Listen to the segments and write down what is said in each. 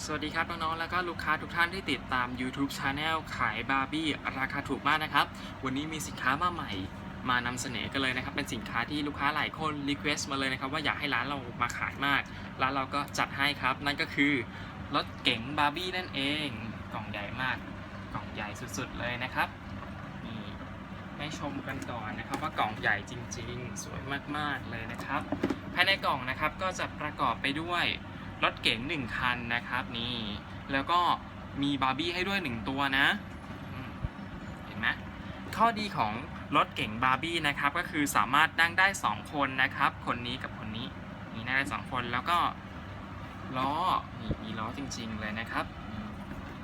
สวัสดีครับน้องๆ แล้วก็ลูกค้าทุกท่านที่ติดตาม YouTube Channel ขายบาร์บี้ราคาถูกมากนะครับ วันนี้มีสินค้ามาใหม่ มานำเสนอกันเลยนะครับ เป็นสินค้าที่ลูกค้าหลายคนรีเควสต์มาเลยนะครับ ว่าอยากให้ร้านเรามาขายมาก ร้านเราก็จัดให้ครับ นั่นก็คือรถเก๋งบาร์บี้นั่นเอง กล่องใหญ่มาก กล่องใหญ่สุดๆ เลยนะครับ นี่ให้ชมกันก่อนนะครับว่ากล่องใหญ่จริง ๆ สวยมากๆ เลยนะครับ ภายในกล่องนะครับก็จะประกอบไปด้วย รถเก๋งหนึ่งคันนะครับนี่แล้วก็มีบาร์บี้ให้ด้วยหนึ่งตัวนะเห็นไหมข้อดีของรถเก๋งบาร์บี้นะครับก็คือสามารถนั่งได้ 2 คนนะครับ คนนี้กับคนนี้นี่นั่งได้สองคนแล้วก็ล้อนี่มีล้อจริง ๆ เลยนะครับ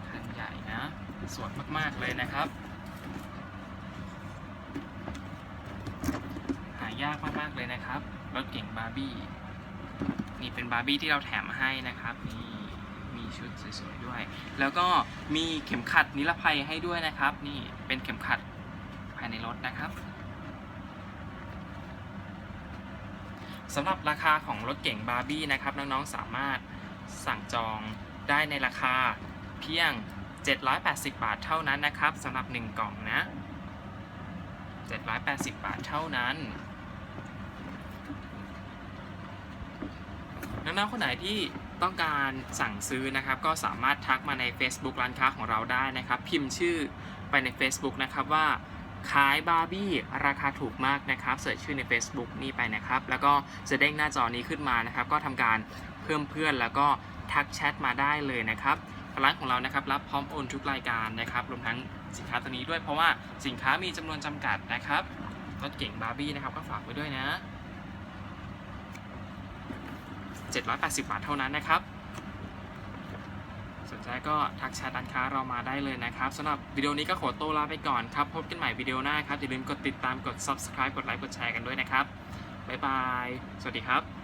คันใหญ่นะสวยมากๆเลยนะครับหายากมากๆเลยนะครับรถเก๋งบาร์บี้ นี่เป็นบาร์บี้ที่เราแถมให้นะครับนี่มีชุดสวยๆด้วย แล้วก็มีเข็มขัดนิรภัยให้ด้วยนะครับ นี่เป็นเข็มขัดภายในรถนะครับสำหรับราคาของรถเก๋งบาร์บี้นะครับน้องๆสามารถสั่งจองได้ในราคาเพียง 780 บาทเท่านั้นนะครับสำหรับ 1 กล่องนะ 780 บาทเท่านั้น น้องๆคนไหนที่ต้องการสั่งซื้อนะครับ ก็สามารถทักมาใน Facebook ร้านค้าของเราได้นะครับ พิมพ์ชื่อไปใน Facebook นะครับว่าขายบาร์บี้ราคาถูกมากนะครับเสิร์ชชื่อใน Facebook นี่ไปนะครับ แล้วก็จะเด้งหน้าจอนี้ขึ้นมานะครับ ก็ทำการเพิ่มเพื่อนแล้วก็ทักแชทมาได้เลยนะครับร้านของเรานะครับรับพร้อมโอนทุกรายการนะครับรวมทั้งสินค้าตัวนี้ด้วยเพราะว่าสินค้ามีจำนวนจำกัดนะครับรถเก่งบาร์บี้นะครับก็ฝากไว้ด้วยนะ 780 บาทเท่านั้นนะครับ สนใจก็ทักแชทร้านค้าเรามาได้เลยนะครับสำหรับวิดีโอนี้ก็ขอตัวลาไปก่อนครับ พบกันใหม่วิดีโอหน้าครับ อย่าลืมกดติดตามกด subscribe กดไลค์กดแชร์กันด้วยนะครับ บ๊ายบาย สวัสดีครับ